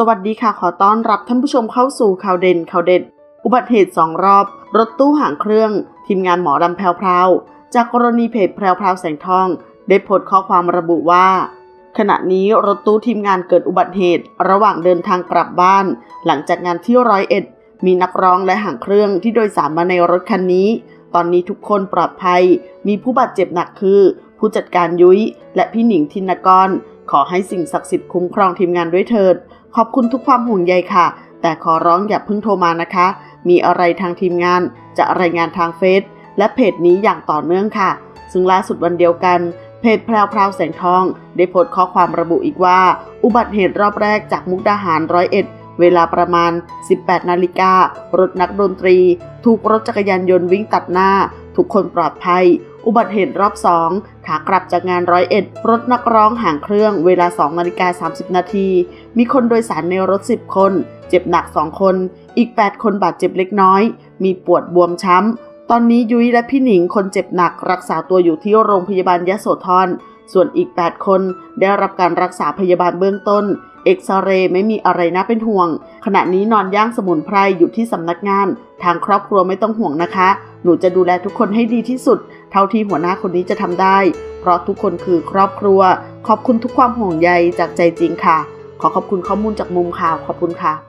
สวัสดีค่ะ ขอต้อนรับท่านผู้ชมเข้าสู่ข่าวเด่นข่าวเด็ด อุบัติเหตุสองรอบ รถตู้หางเครื่อง ทีมงานหมอรำแพรวๆจากกรณีเพจแพรวๆแสงทอง ได้โพสต์ข้อความระบุว่า ขณะนี้รถตู้ทีมงานเกิดอุบัติเหตุ ระหว่างเดินทางกลับบ้าน หลังจากงานที่ร้อยเอ็ด มีนักร้องและหางเครื่องที่โดยสารมาในรถคันนี้ ตอนนี้ทุกคนปลอดภัย มีผู้บาดเจ็บหนักคือ ผู้จัดการยุ้ยและพี่หนิงทินกรขอให้สิ่งศักดิ์สิทธิ์คุ้มครองทีมงานด้วยเถิด ขอบคุณทุกความห่วงใยค่ะ แต่ขอร้องอย่าเพิ่งโทรมานะคะ มีอะไรทางทีมงาน จะรายงานทางเฟซและเพจนี้อย่างต่อเนื่องค่ะ ซึ่งล่าสุดวันเดียวกัน เพจแพรวพราวแสงทอง ได้โพสต์ข้อความระบุอีกว่า อุบัติเหตุรอบแรกจากมุกดาหารร้อยเอ็ดเวลาประมาณ 18 นาฬิกา รถนักดนตรี ถูกรถจักรยานยนต์วิ่งตัดหน้า ทุกคนปลอดภัย อุบัติเหตุรอบสองขากลับจากงานร้อยเอ็ดรถนักร้องห่างเครื่องเวลา2นาฬิกา30 นาที มีคนโดยสารในรถ 10 คน เจ็บหนัก 2 คน อีก 8 คนบาดเจ็บเล็กน้อย มีปวดบวมช้ำตอนนี้ยุ้ยและพี่หนิงคนเจ็บหนักรักษาตัวอยู่ที่โรงพยาบาลยะโสธร ส่วนอีก 8 คนได้รับการรักษาพยาบาลเบื้องต้น เอกซเรย์ไม่มีอะไรน่าเป็นห่วง ขณะนี้นอนย่างสมุนไพรอยู่ที่สำนักงาน ทางครอบครัวไม่ต้องห่วงนะคะ หนูจะดูแลทุกคนให้ดีที่สุด เท่าที่หัวหน้าคนนี้จะทำได้ เพราะทุกคนคือครอบครัว ขอบคุณทุกความห่วงใยจากใจจริงค่ะ ขอขอบคุณข้อมูลจากมุมข่าวขอบคุณค่ะ